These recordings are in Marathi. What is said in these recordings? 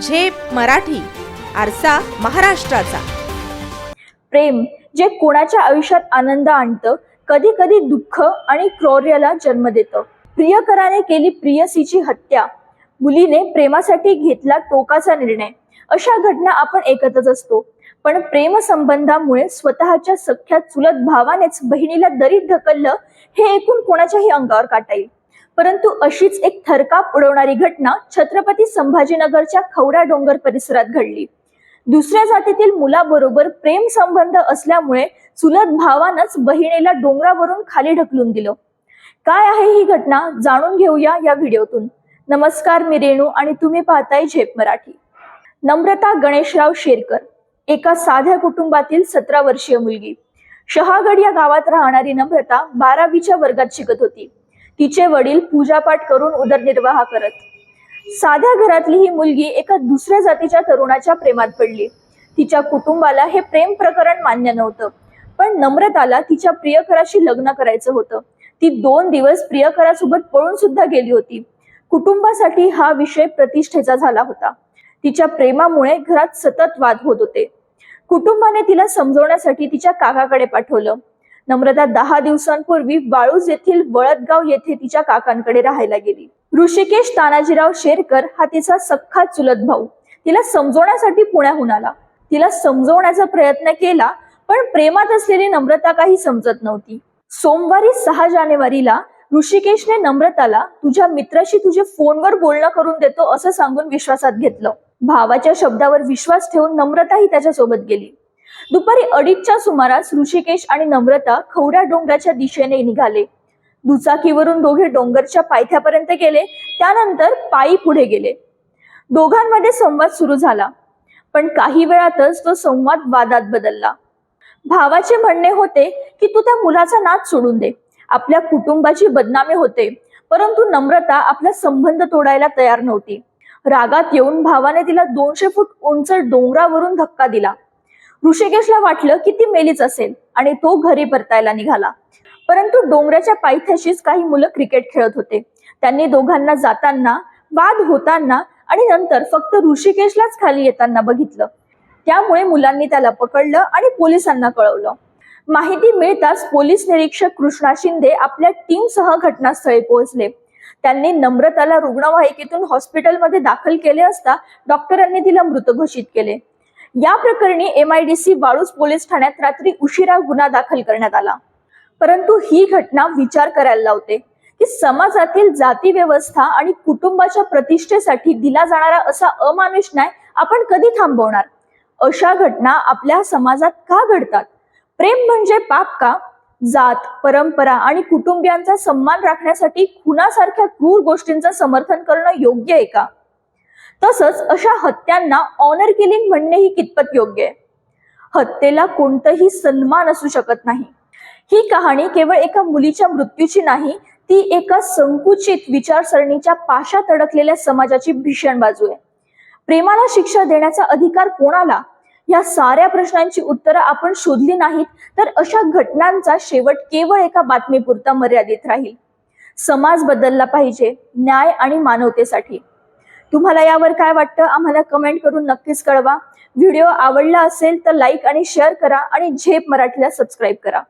झेप मराठी आरसा महाराष्ट्राचा. प्रेम जे कोणाच्या आयुष्यात आनंद आणतं कधी कधी दुःख आणि क्रौर्याला जन्म देतं. प्रियकराने केली प्रियसीची हत्या. मुलीने प्रेमासाठी घेतला टोकाचा निर्णय. अशा घटना आपण ऐकतच असतो. पण प्रेम संबंधामुळे स्वतःच्या सख्या चुलत भावानेच बहिणीला दरीत ढकललं हे ऐकून कोणाच्याही अंगावर काटा येईल. परंतु अशीच एक थरकाप उडवणारी घटना छत्रपती संभाजीनगरच्या खवडा डोंगर परिसरात घडली. दुसऱ्या जातीतील मुलाबरोबर प्रेम संबंध असल्यामुळे चुलत भावानंच बहिणीला डोंगरावरून खाली ढकलून दिलं. काय आहे ही घटना? जाणून घेऊया या व्हिडिओतून. नमस्कार मी रेणू आणि तुम्ही पाहताय झेप मराठी. नम्रता गणेशराव शेरकर एका साध्या कुटुंबातील सतरा वर्षीय मुलगी. शहागड या गावात राहणारी नम्रता बारावीच्या वर्गात शिकत होती. तिचे वडील पूजापाठ करून उदरनिर्वाह करत. साध्या घरातली ही मुलगी एका दुसऱ्या जातीच्या तरुणाच्या प्रेमात पडली. तिच्या कुटुंबाला हे प्रेम प्रकरण मान्य नव्हतं पण नम्रताला तिच्या प्रियकराशी लग्न करायचं होतं. ती दोन दिवस प्रियकरासोबत पळून सुद्धा गेली होती. कुटुंबासाठी हा विषय प्रतिष्ठेचा झाला होता. तिच्या प्रेमामुळे घरात सतत वाद होत होते. कुटुंबाने तिला समजवण्यासाठी तिच्या काकाकडे पाठवलं. नम्रता दहा दिवसांपूर्वी वाळूज येथील वळदगाव येथे तिच्या काकांकडे राहायला गेली. ऋषिकेश तानाजीराव शेरकर हा तिचा सख्खा चुलत भाऊ. तिला समजवण्यासाठी पुण्याहून आला. तिला समजवण्याचा प्रयत्न केला पण प्रेमात असलेली नम्रता काही समजत नव्हती. सोमवारी सहा जानेवारीला ऋषिकेशने नम्रताला तुझ्या मित्राशी तुझे फोनवर बोलणं करून देतो असं सांगून विश्वासात घेतलं. भावाच्या शब्दावर विश्वास ठेवून नम्रताही त्याच्यासोबत गेली. दुपारी अडीचच्या सुमारास ऋषिकेश आणि नम्रता खवड्या डोंगराच्या दिशेने निघाले. दुचाकीवरून दोघे डोंगरच्या पायथ्यापर्यंत गेले. त्यानंतर पायी पुढे गेले. दोघांमध्ये संवाद सुरू झाला. पण काही वेळातच तो संवाद वादात बदलला. भावाचे म्हणणे होते की तू त्या मुलाचा नाच सोडून दे. आपल्या कुटुंबाची बदनामी होते. परंतु नम्रता आपला संबंध तोडायला तयार नव्हती. रागात येऊन भावाने तिला दोनशे फूट उंच डोंगरावरून धक्का दिला. ऋषिकेशला वाटलं की ती मेलीच असेल आणि तो घरी परतायला निघाला. परंतु डोंगराच्या पायथ्याशीच काही मुलं क्रिकेट खेळत होते. त्यांनी दोघांना जाताना वाद होताना आणि नंतर फक्त ऋषिकेशलाच खाली येताना बघितलं. त्यामुळे मुलांनी त्याला पकडलं आणि पोलिसांना कळवलं. माहिती मिळताच पोलीस निरीक्षक कृष्णा शिंदे आपल्या टीमसह घटनास्थळी पोहोचले. त्यांनी नम्रताला रुग्णवाहिकेतून हॉस्पिटलमध्ये दाखल केले असता डॉक्टरांनी तिला मृत घोषित केले. या प्रकरणी एमआयडीसी वाळूज पोलीस ठाण्यात रात्री उशिरा गुन्हा दाखल करण्यात आला. परंतु ही घटना विचार करायला लावते की समाजातील जाती व्यवस्था आणि कुटुंबाच्या प्रतिष्ठेसाठी दिला जाणारा असा अमानुष न्याय आपण कधी थांबवणार? अशा घटना आपल्या समाजात का घडतात? प्रेम म्हणजे पाप का? जात परंपरा आणि कुटुंबियांचा सन्मान राखण्यासाठी खुनासारख्या क्रूर गोष्टींचं समर्थन करणं योग्य आहे का? तसंच अशा हत्यांना ऑनर किलिंग म्हणणे ही कितपत योग्य आहे? हत्येला कोणतंही सन्मान असू शकत नाही. ही कहाणी केवळ एका मुलीच्या मृत्यूची नाही ती एका संकुचित विचारसरणीच्या पाशात अडकलेल्या समाजाची भीषण बाजू आहे. प्रेमाला शिक्षा देण्याचा अधिकार कोणाला? या साऱ्या प्रश्नांची उत्तरं आपण शोधली नाहीत तर अशा घटनांचा शेवट केवळ एका बातमीपुरता मर्यादित राहील. समाज बदलला पाहिजे न्याय आणि मानवतेसाठी. तुम्हाला यावर काय वाटतं? आम्हाला कमेंट करून नक्कीच कळवा. व्हिडिओ आवडला असेल तर लाईक आणि शेअर करा आणि झेप मराठीला सबस्क्राईब करा.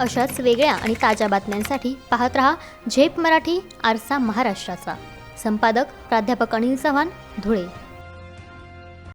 अशाच वेगळ्या आणि ताज्या बातम्यांसाठी पाहत रहा झेप मराठी आरसा महाराष्ट्राचा. संपादक प्राध्यापक अनिल चव्हाण धुळे.